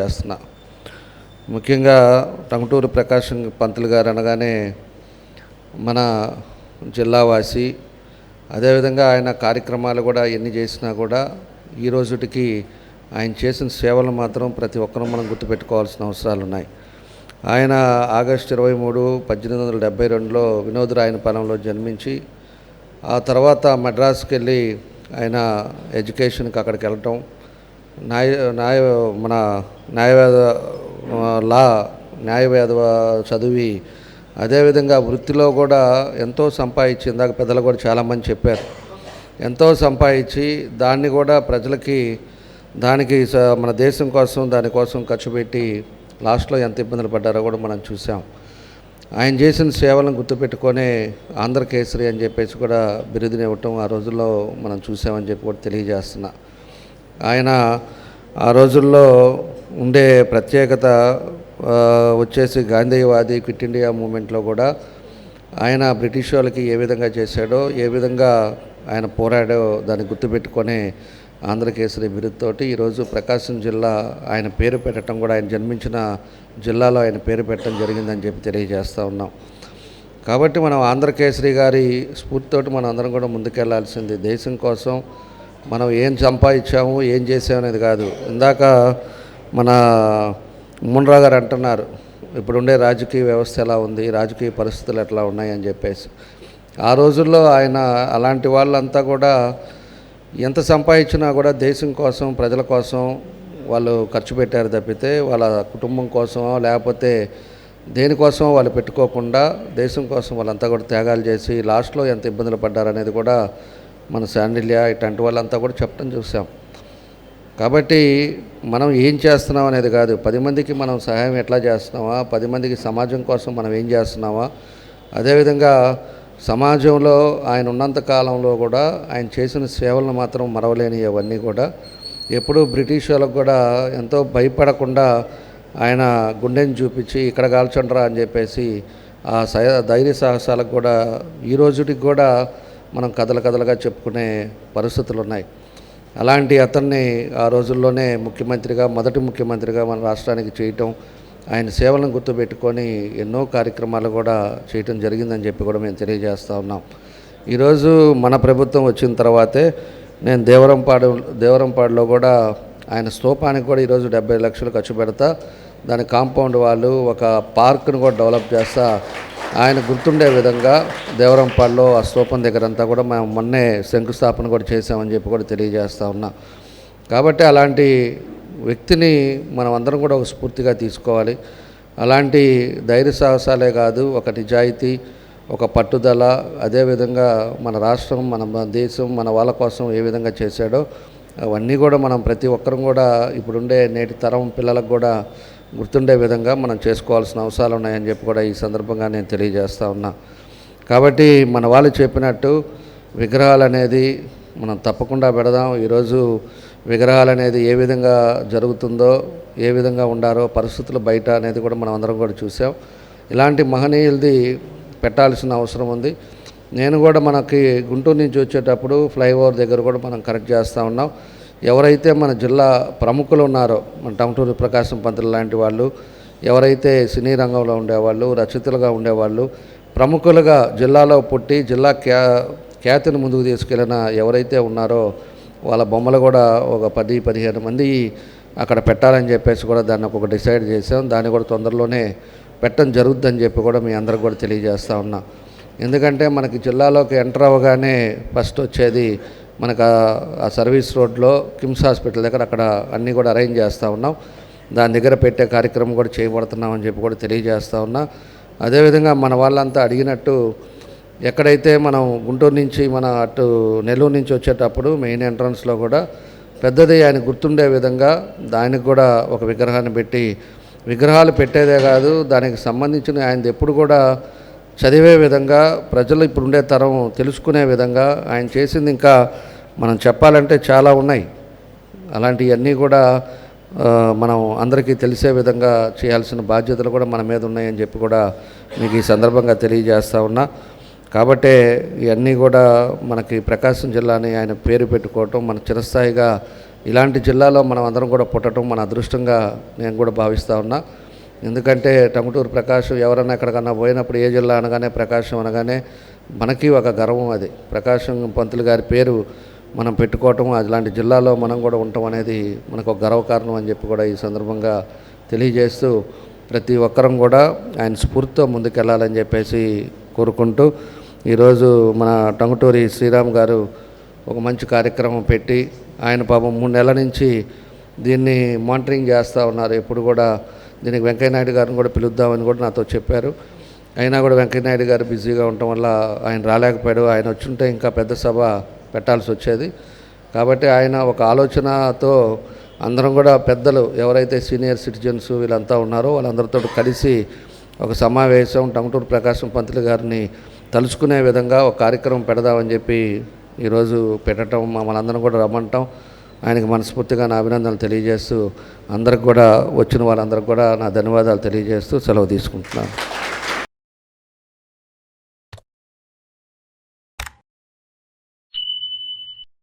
చేస్తున్నా. ముఖ్యంగా టంగుటూరు ప్రకాశం పంతులు గారు అనగానే మన జిల్లావాసి అదేవిధంగా ఆయన కార్యక్రమాలు కూడా ఎన్ని చేసినా కూడా ఈ రోజుటికి ఆయన చేసిన సేవలు మాత్రం ప్రతి ఒక్కరూ మనం గుర్తుపెట్టుకోవాల్సిన అవసరాలు ఉన్నాయి. ఆయన ఆగస్టు ఇరవై మూడు పద్దెనిమిది వందల డెబ్బై రెండులో వినోదరాయనపాలెంలో జన్మించి ఆ తర్వాత మద్రాసుకి వెళ్ళి ఆయన ఎడ్యుకేషన్కి అక్కడికి వెళ్ళటం న్యాయ న్యాయ మన న్యాయవేద లా న్యాయవేద చదివి అదేవిధంగా వృత్తిలో కూడా ఎంతో సంపాదించి ఇందాక పెద్దలు కూడా చాలామంది చెప్పారు ఎంతో సంపాదించి దాన్ని కూడా ప్రజలకి దానికి స- మన దేశం కోసం దానికోసం ఖర్చు పెట్టి లాస్ట్లో ఎంత ఇబ్బందులు పడ్డారో కూడా మనం చూసాం. ఆయన చేసిన సేవలను గుర్తుపెట్టుకొని ఆంధ్రకేసరి అని చెప్పేసి కూడా బిరుదుని ఇవ్వటం ఆ రోజుల్లో మనం చూసామని చెప్పి కూడా తెలియజేస్తున్నా. ఆయన ఆ రోజుల్లో ఉండే ప్రత్యేకత వచ్చేసి గాంధీవాది క్విట్ ఇండియా మూమెంట్లో కూడా ఆయన బ్రిటిష్ వాళ్ళకి ఏ విధంగా చేశాడో ఏ విధంగా ఆయన పోరాడో దాన్ని గుర్తుపెట్టుకొని ఆంధ్రకేసరి బిరుదుతోటి ఈరోజు ప్రకాశం జిల్లా ఆయన పేరు పెట్టడం కూడా ఆయన జన్మించిన జిల్లాలో ఆయన పేరు పెట్టడం జరిగిందని చెప్పి తెలియజేస్తూ ఉన్నాం. కాబట్టి మనం ఆంధ్రకేసరి గారి స్ఫూర్తితోటి మనం అందరం కూడా ముందుకెళ్ళాల్సింది దేశం కోసం మనం ఏం సంపాదించాము ఏం చేసాము అనేది కాదు. ఇందాక మన మున్రా గారు అంటున్నారు ఇప్పుడుండే రాజకీయ వ్యవస్థ ఎలా ఉంది రాజకీయ పరిస్థితులు ఎట్లా ఉన్నాయని చెప్పేసి. ఆ రోజుల్లో ఆయన అలాంటి వాళ్ళంతా కూడా ఎంత సంపాదించినా కూడా దేశం కోసం ప్రజల కోసం వాళ్ళు ఖర్చు పెట్టారు తప్పితే వాళ్ళ కుటుంబం కోసమో లేకపోతే దేనికోసం వాళ్ళు పెట్టుకోకుండా దేశం కోసం వాళ్ళంతా కూడా త్యాగాలు చేసి లాస్ట్లో ఎంత ఇబ్బందులు పడ్డారనేది కూడా మన శాండిల్య ఇట్లాంటి వాళ్ళంతా కూడా చెప్పడం చూసాం. కాబట్టి మనం ఏం చేస్తున్నాం అనేది కాదు. పది మందికి మనం సహాయం ఎట్లా చేస్తున్నావా పది మందికి సమాజం కోసం మనం ఏం చేస్తున్నామా? అదేవిధంగా సమాజంలో ఆయన ఉన్నంత కాలంలో కూడా ఆయన చేసిన సేవలను మాత్రం మరవలేని అవన్నీ కూడా ఎప్పుడూ బ్రిటిష్ వాళ్ళకు కూడా ఎంతో భయపడకుండా ఆయన గుండెని చూపించి ఇక్కడ కాల్చండ్రా అని చెప్పేసి ఆ సై ధైర్య సాహసాలకు కూడా ఈ రోజుటికి కూడా మనం కథలు కథలుగా చెప్పుకునే పరిస్థితులు ఉన్నాయి అలాంటి అతన్ని ఆ రోజుల్లోనే ముఖ్యమంత్రిగా మొదటి ముఖ్యమంత్రిగా మన రాష్ట్రానికి చేయటం ఆయన సేవలను గుర్తుపెట్టుకొని ఎన్నో కార్యక్రమాలు కూడా చేయటం జరిగిందని చెప్పి కూడా మేము తెలియజేస్తూ ఉన్నాం. ఈరోజు మన ప్రభుత్వం వచ్చిన తర్వాతే నేను దేవరంపాడు దేవరంపాడులో కూడా ఆయన స్తూపానికి కూడా ఈరోజు డెబ్బై లక్షలు ఖర్చు పెడతా దాని కాంపౌండ్ వాళ్ళు ఒక పార్క్ను కూడా డెవలప్ చేస్తా ఆయన గుర్తుండే విధంగా దేవరంపాడులో ఆ స్తూపం దగ్గర అంతా కూడా మేము మొన్నే శంకుస్థాపన కూడా చేసామని చెప్పి కూడా తెలియజేస్తూ ఉన్నా. కాబట్టి అలాంటి వ్యక్తిని మనం అందరం కూడా ఒక స్ఫూర్తిగా తీసుకోవాలి. అలాంటి ధైర్య సాహసాలే కాదు ఒక నిజాయితీ ఒక పట్టుదల అదేవిధంగా మన రాష్ట్రం మన మన దేశం మన వాళ్ళ కోసం ఏ విధంగా చేశాడో అవన్నీ కూడా మనం ప్రతి ఒక్కరం కూడా ఇప్పుడుండే నేటి తరం పిల్లలకు కూడా గుర్తుండే విధంగా మనం చేసుకోవాల్సిన అవసరాలు ఉన్నాయని చెప్పి కూడా ఈ సందర్భంగా నేను తెలియజేస్తూ ఉన్నా. కాబట్టి మన వాళ్ళు చెప్పినట్టు విగ్రహాలు అనేది మనం తప్పకుండా పెడదాం. ఈరోజు విగ్రహాలు అనేది ఏ విధంగా జరుగుతుందో ఏ విధంగా ఉండారో పరిస్థితులు బయట అనేది కూడా మనం అందరం కూడా చూసాం. ఇలాంటి మహనీయులది పెట్టాల్సిన అవసరం ఉంది. నేను కూడా మనకి గుంటూరు నుంచి వచ్చేటప్పుడు ఫ్లైఓవర్ దగ్గర కూడా మనం కరెక్ట్ చేస్తూ ఉన్నాం. ఎవరైతే మన జిల్లా ప్రముఖులు ఉన్నారో మన టమటూరు ప్రకాశం పంతులు లాంటి వాళ్ళు ఎవరైతే సినీ రంగంలో ఉండేవాళ్ళు రచయితలుగా ఉండేవాళ్ళు ప్రముఖులుగా జిల్లాలో పుట్టి జిల్లా ఖ్యా ఖ్యాతిని ముందుకు తీసుకెళ్ళిన ఎవరైతే ఉన్నారో వాళ్ళ బొమ్మలు కూడా ఒక పది పదిహేను మంది అక్కడ పెట్టాలని చెప్పేసి కూడా దాన్ని ఒక డిసైడ్ చేసాం దాన్ని కూడా తొందరలోనే పెట్టడం జరుగుద్దని చెప్పి కూడా మీ అందరికి కూడా తెలియజేస్తూ ఉన్నా. ఎందుకంటే మనకి జిల్లాలోకి ఎంటర్ అవ్వగానే ఫస్ట్ వచ్చేది మనకు ఆ- సర్వీస్ రోడ్లో కిమ్స్ హాస్పిటల్ దగ్గర అక్కడ అన్నీ కూడా అరేంజ్ చేస్తూ ఉన్నాం. దాని దగ్గర పెట్టే కార్యక్రమం కూడా చేయబడుతున్నామని చెప్పి కూడా తెలియజేస్తూ ఉన్నా. అదేవిధంగా మన వాళ్ళంతా అడిగినట్టు ఎక్కడైతే మనం గుంటూరు నుంచి మన అటు నెల్లూరు నుంచి వచ్చేటప్పుడు మెయిన్ ఎంట్రన్స్లో కూడా పెద్దది ఆయన గుర్తుండే విధంగా దానికి కూడా ఒక విగ్రహాన్ని పెట్టి విగ్రహాలు పెట్టేదే కాదు దానికి సంబంధించిన ఆయనది ఎప్పుడు కూడా చదివే విధంగా ప్రజలు ఇప్పుడుండే తరం తెలుసుకునే విధంగా ఆయన చేసింది ఇంకా మనం చెప్పాలంటే చాలా ఉన్నాయి. అలాంటివన్నీ కూడా మనం అందరికీ తెలిసే విధంగా చేయాల్సిన బాధ్యతలు కూడా మన మీద ఉన్నాయని చెప్పి కూడా మీకు ఈ సందర్భంగా తెలియజేస్తూ ఉన్నా. కాబట్టే ఇవన్నీ కూడా మనకి ప్రకాశం జిల్లాని ఆయన పేరు పెట్టుకోవటం మన చిరస్థాయిగా ఇలాంటి జిల్లాలో మనం అందరం కూడా పుట్టడం మన అదృష్టంగా నేను కూడా భావిస్తూ ఉన్నా. ఎందుకంటే టంగుటూరు ప్రకాశం ఎవరన్నా ఎక్కడికన్నా పోయినప్పుడు ఏ జిల్లా అనగానే ప్రకాశం అనగానే మనకి ఒక గర్వం అది. ప్రకాశం పంతులు గారి పేరు మనం పెట్టుకోవటం అలాంటి జిల్లాలో మనం కూడా ఉండటం అనేది మనకు ఒక గర్వకారణం అని చెప్పి కూడా ఈ సందర్భంగా తెలియజేస్తూ ప్రతి ఒక్కరం కూడా ఆయన స్ఫూర్తితో ముందుకెళ్ళాలని చెప్పేసి కోరుకుంటూ ఈరోజు మన టంగుటూరి శ్రీరామ్ గారు ఒక మంచి కార్యక్రమం పెట్టి ఆయన పాపం మూడు నెలల నుంచి దీన్ని మానిటరింగ్ చేస్తూ ఉన్నారు. ఎప్పుడు కూడా దీనికి వెంకయ్యనాయుడు గారిని కూడా పిలుద్దామని కూడా నాతో చెప్పారు. అయినా కూడా వెంకయ్యనాయుడు గారు బిజీగా ఉండటం వల్ల ఆయన రాలేకపోయాడు. ఆయన వచ్చుంటే ఇంకా పెద్ద సభ పెట్టాల్సి వచ్చేది. కాబట్టి ఆయన ఒక ఆలోచనతో అందరం కూడా పెద్దలు ఎవరైతే సీనియర్ సిటిజన్స్ వీళ్ళంతా ఉన్నారో వాళ్ళందరితో కలిసి ఒక సమావేశం టంగుటూరు ప్రకాశం పంతులు గారిని తలుచుకునే విధంగా ఒక కార్యక్రమం పెడదామని చెప్పి ఈరోజు పెట్టడం మమ్మల్ని అందరం కూడా రమ్మంటాం. ఆయనకి మనస్ఫూర్తిగా నా అభినందనలు తెలియజేస్తూ అందరికి కూడా వచ్చిన వాళ్ళందరికీ కూడా నా ధన్యవాదాలు తెలియజేస్తూ సెలవు తీసుకుంటున్నాను.